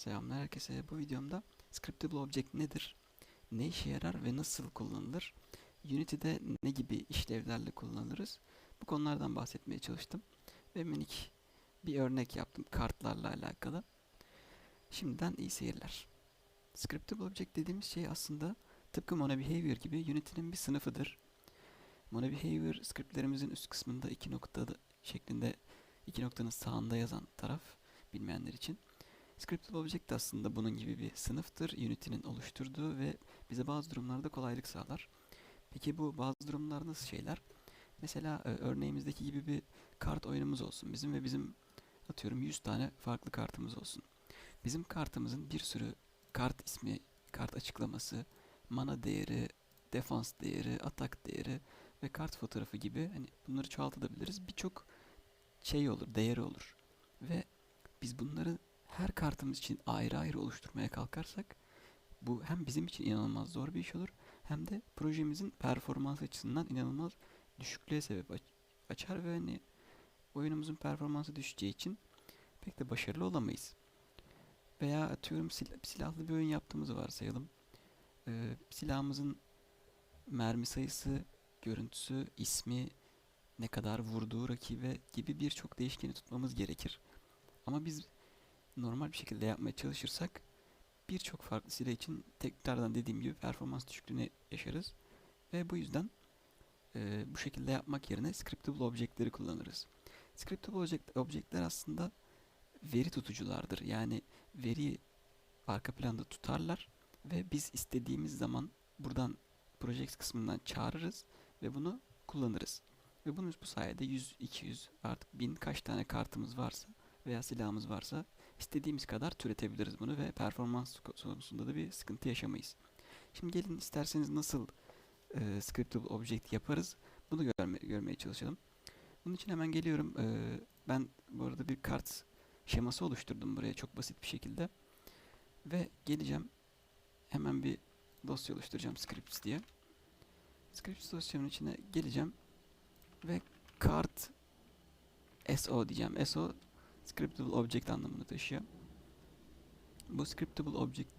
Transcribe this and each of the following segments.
Selamlar herkese. Bu videomda Scriptable Object nedir? Ne işe yarar ve nasıl kullanılır? Unity'de ne gibi işlevlerle kullanırız? Bu konulardan bahsetmeye çalıştım. Ve minik bir örnek yaptım kartlarla alakalı. Şimdiden iyi seyirler. Scriptable Object dediğimiz şey aslında tıpkı MonoBehavior gibi Unity'nin bir sınıfıdır. MonoBehavior scriptlerimizin üst kısmında iki noktada şeklinde iki noktanın sağında yazan taraf bilmeyenler için. Scriptable Object aslında bunun gibi bir sınıftır. Unity'nin oluşturduğu ve bize bazı durumlarda kolaylık sağlar. Peki bu bazı durumlar nasıl şeyler? Mesela e, örneğimizdeki gibi bir kart oyunumuz olsun bizim ve bizim atıyorum 100 tane farklı kartımız olsun. Bizim kartımızın bir sürü kart ismi, kart açıklaması, mana değeri, defans değeri, atak değeri ve kart fotoğrafı gibi hani bunları çoğaltabiliriz. Birçok şey olur, değeri olur. Ve biz bunları her kartımız için ayrı ayrı oluşturmaya kalkarsak bu hem bizim için inanılmaz zor bir iş olur hem de projemizin performans açısından inanılmaz düşüklüğe sebep aç- açar ve hani oyunumuzun performansı düşeceği için pek de başarılı olamayız. Veya atıyorum sil- silahlı bir oyun yaptığımızı varsayalım. Ee, silahımızın mermi sayısı, görüntüsü, ismi, ne kadar vurduğu rakibe gibi birçok değişkeni tutmamız gerekir. Ama biz normal bir şekilde yapmaya çalışırsak birçok farklı silah için tekrardan dediğim gibi performans düşüklüğünü yaşarız. Ve bu yüzden e, bu şekilde yapmak yerine scriptable objektleri kullanırız. Scriptable object, objektler aslında veri tutuculardır. Yani veriyi arka planda tutarlar ve biz istediğimiz zaman buradan project kısmından çağırırız ve bunu kullanırız. Ve bunun bu sayede 100, 200 artık 1000 kaç tane kartımız varsa veya silahımız varsa istediğimiz kadar türetebiliriz bunu ve performans konusunda da bir sıkıntı yaşamayız. Şimdi gelin isterseniz nasıl e, scriptable object yaparız bunu görme, görmeye çalışalım. Bunun için hemen geliyorum. E, ben bu arada bir kart şeması oluşturdum buraya çok basit bir şekilde. Ve geleceğim. Hemen bir dosya oluşturacağım scripts diye. Scripts dosyamın içine geleceğim. Ve kart SO diyeceğim. SO scriptable object anlamını taşıyor. Bu scriptable object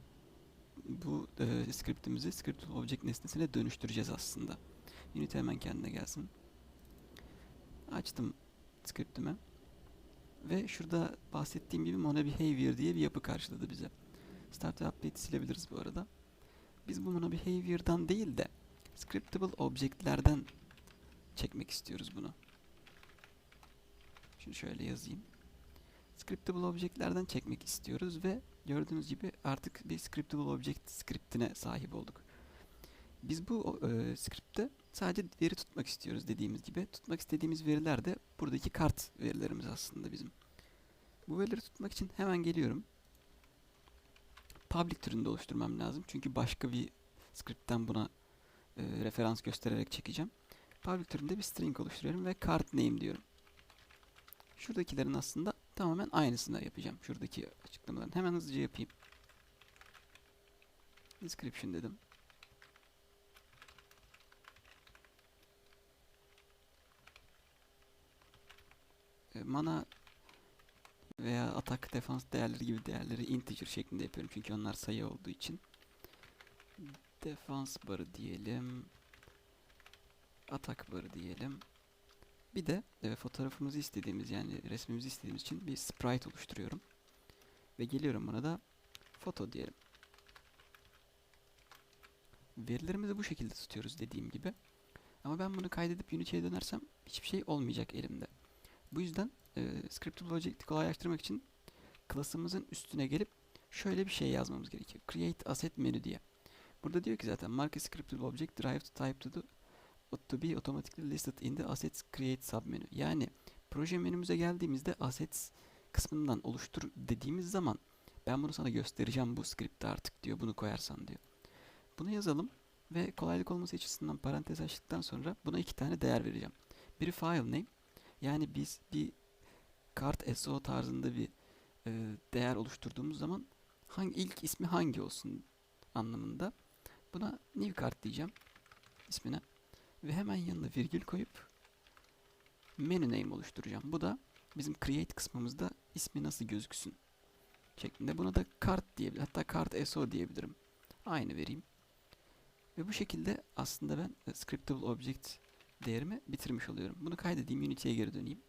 bu e, scriptimizi scriptable object nesnesine dönüştüreceğiz aslında. Unity hemen kendine gelsin. Açtım scriptimi. Ve şurada bahsettiğim gibi MonoBehavior diye bir yapı karşıladı bize. Start ve update'i silebiliriz bu arada. Biz bu MonoBehavior'dan değil de scriptable object'lerden çekmek istiyoruz bunu. Şunu şöyle yazayım. Scriptable object'lerden çekmek istiyoruz ve gördüğünüz gibi artık bir scriptable object scriptine sahip olduk. Biz bu e, script'te sadece veri tutmak istiyoruz dediğimiz gibi. Tutmak istediğimiz veriler de buradaki kart verilerimiz aslında bizim. Bu verileri tutmak için hemen geliyorum. Public türünde oluşturmam lazım. Çünkü başka bir script'ten buna e, referans göstererek çekeceğim. Public türünde bir string oluşturuyorum ve card name diyorum. Şuradakilerin aslında tamamen aynısını yapacağım. Şuradaki açıklamaların. Hemen hızlıca yapayım. Description dedim. E, mana veya atak defans değerleri gibi değerleri integer şeklinde yapıyorum. Çünkü onlar sayı olduğu için. Defans barı diyelim. Atak barı diyelim. Bir de e, fotoğrafımızı istediğimiz yani resmimizi istediğimiz için bir sprite oluşturuyorum. Ve geliyorum buna da foto diyelim. Verilerimizi bu şekilde tutuyoruz dediğim gibi. Ama ben bunu kaydedip Unity'ye dönersem hiçbir şey olmayacak elimde. Bu yüzden e, Scriptable Object'i kolaylaştırmak için klasımızın üstüne gelip şöyle bir şey yazmamız gerekiyor. Create Asset Menü diye. Burada diyor ki zaten Mark a Scriptable Object derived type to the to be automatically listed in the assets create submenü. Yani proje menümüze geldiğimizde assets kısmından oluştur dediğimiz zaman ben bunu sana göstereceğim bu script'te artık diyor. Bunu koyarsan diyor. Bunu yazalım ve kolaylık olması açısından parantez açtıktan sonra buna iki tane değer vereceğim. Biri file name yani biz bir kart SO tarzında bir e, değer oluşturduğumuz zaman hangi ilk ismi hangi olsun anlamında. Buna new kart diyeceğim ismine ve hemen yanına virgül koyup menu name oluşturacağım. Bu da bizim create kısmımızda ismi nasıl gözüksün şeklinde. Buna da kart diyebilirim. Hatta kart SO diyebilirim. Aynı vereyim. Ve bu şekilde aslında ben e, scriptable object değerimi bitirmiş oluyorum. Bunu kaydedeyim, Unity'ye geri döneyim.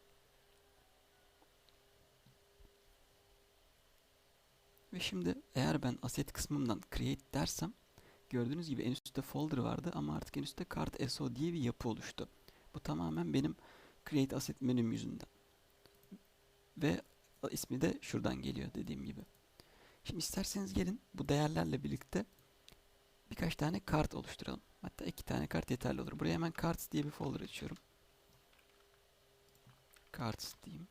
Ve şimdi eğer ben asset kısmımdan create dersem gördüğünüz gibi en üstte folder vardı ama artık en üstte kart SO diye bir yapı oluştu. Bu tamamen benim create asset menüm yüzünden. Ve ismi de şuradan geliyor dediğim gibi. Şimdi isterseniz gelin bu değerlerle birlikte birkaç tane kart oluşturalım. Hatta iki tane kart yeterli olur. Buraya hemen cards diye bir folder açıyorum. Cards diyeyim.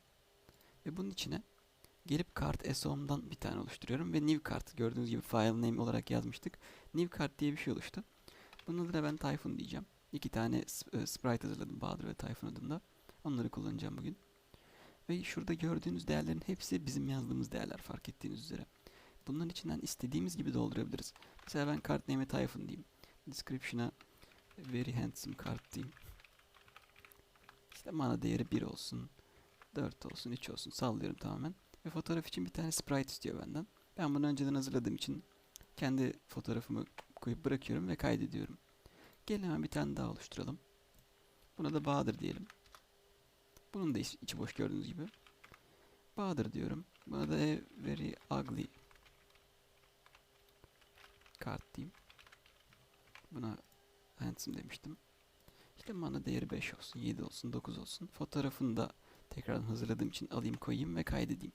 Ve bunun içine gelip kart SOM'dan bir tane oluşturuyorum ve new kart gördüğünüz gibi file name olarak yazmıştık. New kart diye bir şey oluştu. Bunun adına ben Typhoon diyeceğim. İki tane e, sprite hazırladım Bahadır ve Typhoon adında. Onları kullanacağım bugün. Ve şurada gördüğünüz değerlerin hepsi bizim yazdığımız değerler fark ettiğiniz üzere. Bunların içinden istediğimiz gibi doldurabiliriz. Mesela ben kart name'e Typhoon diyeyim. Description'a very handsome kart diyeyim. İşte mana değeri 1 olsun. 4 olsun, 3 olsun. Sallıyorum tamamen. Ve fotoğraf için bir tane sprite istiyor benden. Ben bunu önceden hazırladığım için kendi fotoğrafımı koyup bırakıyorum ve kaydediyorum. Gelin hemen bir tane daha oluşturalım. Buna da Bahadır diyelim. Bunun da içi boş gördüğünüz gibi. Bahadır diyorum. Buna da very ugly kart diyeyim. Buna handsome demiştim. İşte mana değeri 5 olsun, 7 olsun, 9 olsun. Fotoğrafını da tekrardan hazırladığım için alayım koyayım ve kaydedeyim.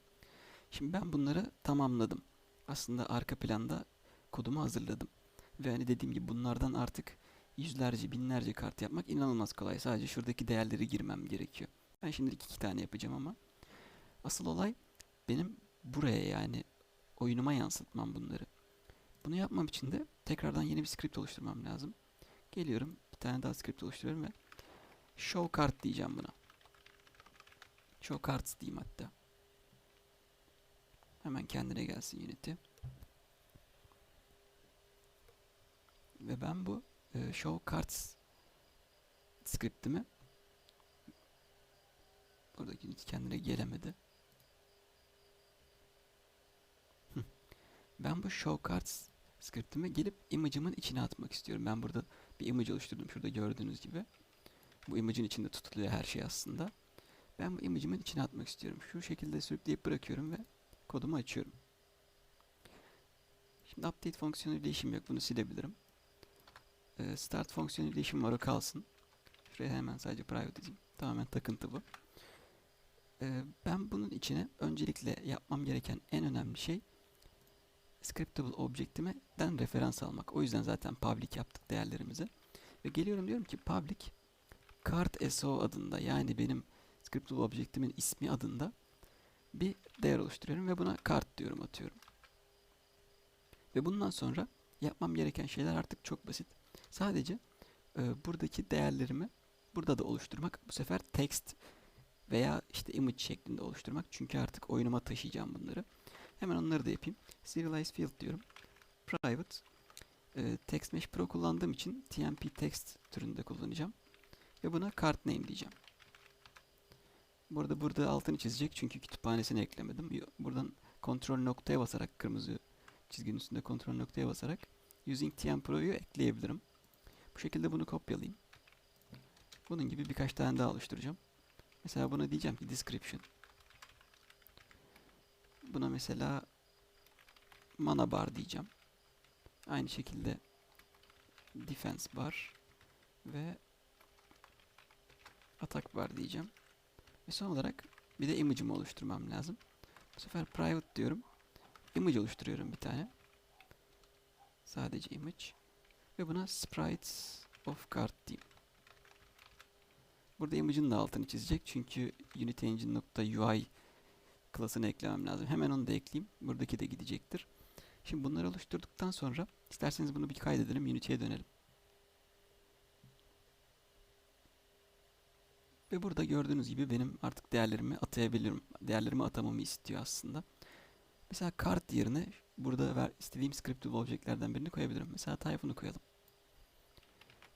Şimdi ben bunları tamamladım. Aslında arka planda kodumu hazırladım. Ve hani dediğim gibi bunlardan artık yüzlerce, binlerce kart yapmak inanılmaz kolay. Sadece şuradaki değerleri girmem gerekiyor. Ben şimdi iki tane yapacağım ama asıl olay benim buraya yani oyunuma yansıtmam bunları. Bunu yapmam için de tekrardan yeni bir script oluşturmam lazım. Geliyorum, bir tane daha script oluşturuyorum ve show card diyeceğim buna. Show cards diyeyim hatta. Hemen kendine gelsin Unity. Ve ben bu e, show cards scriptimi buradaki Unity kendine gelemedi. ben bu show cards scriptimi gelip image'ımın içine atmak istiyorum. Ben burada bir image oluşturdum şurada gördüğünüz gibi. Bu image'in içinde tutuluyor her şey aslında. Ben bu image'imin içine atmak istiyorum. Şu şekilde sürükleyip bırakıyorum ve kodumu açıyorum. Şimdi update fonksiyonuyla işim yok. Bunu silebilirim. Ee, start fonksiyonuyla işim var. O kalsın. Şuraya hemen sadece private diyeyim. Tamamen takıntı bu. Ee, ben bunun içine öncelikle yapmam gereken en önemli şey scriptable object'imden referans almak. O yüzden zaten public yaptık değerlerimizi. Ve geliyorum diyorum ki public card so adında yani benim scriptable object'imin ismi adında bir değer oluşturuyorum ve buna kart diyorum atıyorum. Ve bundan sonra yapmam gereken şeyler artık çok basit. Sadece e, buradaki değerlerimi burada da oluşturmak. Bu sefer text veya işte image şeklinde oluşturmak. Çünkü artık oyunuma taşıyacağım bunları. Hemen onları da yapayım. Serialize field diyorum. Private. E, text Mesh Pro kullandığım için TMP text türünde kullanacağım. Ve buna card name diyeceğim. Burada burada altını çizecek çünkü kütüphanesini eklemedim. Buradan kontrol noktaya basarak kırmızı çizginin üstünde kontrol noktaya basarak using TM Pro'yu ekleyebilirim. Bu şekilde bunu kopyalayayım. Bunun gibi birkaç tane daha oluşturacağım. Mesela buna diyeceğim ki description. Buna mesela mana bar diyeceğim. Aynı şekilde defense bar ve atak bar diyeceğim. Ve son olarak bir de image'ımı oluşturmam lazım. Bu sefer private diyorum. Image oluşturuyorum bir tane. Sadece image. Ve buna sprites of card diyeyim. Burada image'ın da altını çizecek. Çünkü Unity Engine.ui klasını eklemem lazım. Hemen onu da ekleyeyim. Buradaki de gidecektir. Şimdi bunları oluşturduktan sonra isterseniz bunu bir kaydedelim. Unity'ye dönelim. Ve burada gördüğünüz gibi benim artık değerlerimi atayabilirim. Değerlerimi atamamı istiyor aslında. Mesela kart yerine burada ver, istediğim scriptable objectlerden birini koyabilirim. Mesela type'ını koyalım.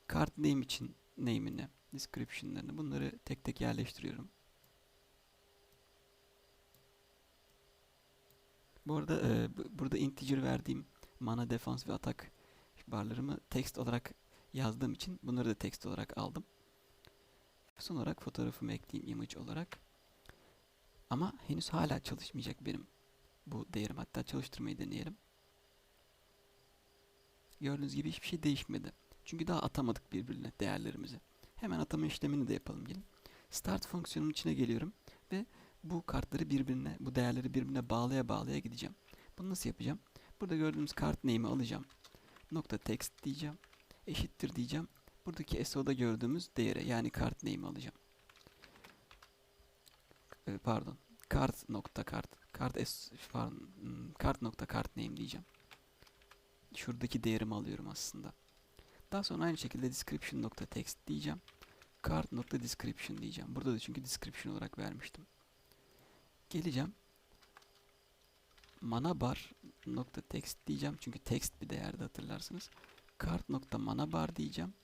Kart name için name'ini, description'larını bunları tek tek yerleştiriyorum. Bu arada e, bu- burada integer verdiğim mana, defans ve atak barlarımı text olarak yazdığım için bunları da text olarak aldım. Son olarak fotoğrafımı ekleyeyim image olarak. Ama henüz hala çalışmayacak benim bu değerim. Hatta çalıştırmayı deneyelim. Gördüğünüz gibi hiçbir şey değişmedi. Çünkü daha atamadık birbirine değerlerimizi. Hemen atama işlemini de yapalım gelin. Start fonksiyonunun içine geliyorum ve bu kartları birbirine, bu değerleri birbirine bağlaya bağlaya gideceğim. Bunu nasıl yapacağım? Burada gördüğümüz kart name'i alacağım. Nokta text diyeceğim. Eşittir diyeceğim. Buradaki SO'da gördüğümüz değere yani kart name'i alacağım. Ee, pardon. Kart nokta kart. Kart s pardon. hmm, Kart nokta kart name diyeceğim. Şuradaki değerimi alıyorum aslında. Daha sonra aynı şekilde description nokta text diyeceğim. Card nokta description diyeceğim. Burada da çünkü description olarak vermiştim. Geleceğim. Mana bar nokta text diyeceğim. Çünkü text bir değerde hatırlarsınız. Card nokta mana bar diyeceğim.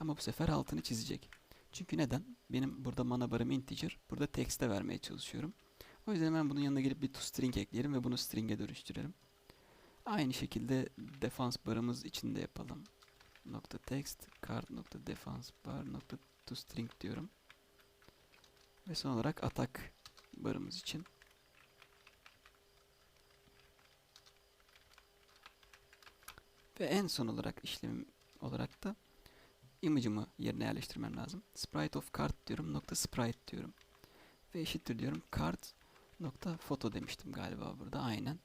Ama bu sefer altını çizecek. Çünkü neden? Benim burada mana barım integer. Burada text'e vermeye çalışıyorum. O yüzden hemen bunun yanına gelip bir toString ekleyelim ve bunu string'e dönüştürelim. Aynı şekilde defans barımız için de yapalım. Nokta text card nokta defans bar nokta toString diyorum. Ve son olarak atak barımız için ve en son olarak işlem olarak da image'ımı yerine yerleştirmem lazım. Sprite of card diyorum. Nokta sprite diyorum. Ve eşittir diyorum. Card nokta foto demiştim galiba burada. Aynen.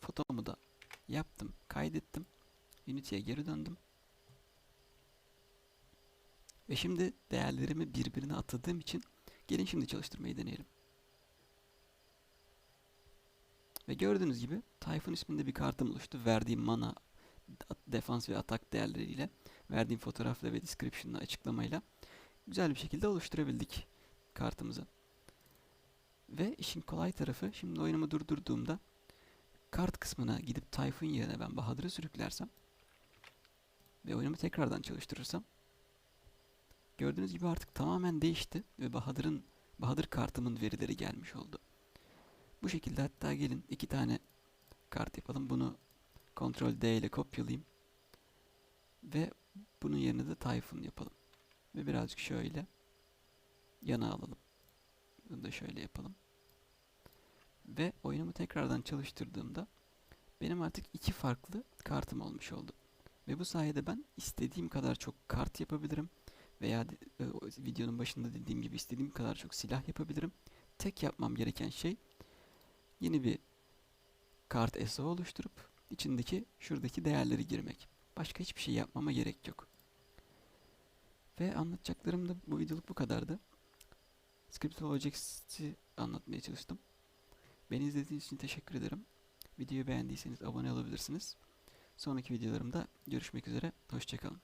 Fotomu da yaptım. Kaydettim. Unity'ye geri döndüm. Ve şimdi değerlerimi birbirine atadığım için gelin şimdi çalıştırmayı deneyelim. Ve gördüğünüz gibi Tayfun isminde bir kartım oluştu. Verdiğim mana, defans ve atak değerleriyle, verdiğim fotoğrafla ve description'la açıklamayla güzel bir şekilde oluşturabildik kartımızı. Ve işin kolay tarafı şimdi oyunumu durdurduğumda kart kısmına gidip Tayfun yerine ben Bahadır'ı sürüklersem ve oyunumu tekrardan çalıştırırsam gördüğünüz gibi artık tamamen değişti ve Bahadır'ın Bahadır kartımın verileri gelmiş oldu. Bu şekilde hatta gelin iki tane kart yapalım. Bunu Ctrl D ile kopyalayayım. Ve bunun yerine de Tayfun yapalım. Ve birazcık şöyle yana alalım. Bunu da şöyle yapalım. Ve oyunumu tekrardan çalıştırdığımda benim artık iki farklı kartım olmuş oldu. Ve bu sayede ben istediğim kadar çok kart yapabilirim. Veya e, videonun başında dediğim gibi istediğim kadar çok silah yapabilirim. Tek yapmam gereken şey yeni bir kart SO oluşturup içindeki şuradaki değerleri girmek. Başka hiçbir şey yapmama gerek yok. Ve anlatacaklarım da bu videoluk bu kadardı. Objects'i anlatmaya çalıştım. Beni izlediğiniz için teşekkür ederim. Videoyu beğendiyseniz abone olabilirsiniz. Sonraki videolarımda görüşmek üzere. Hoşçakalın.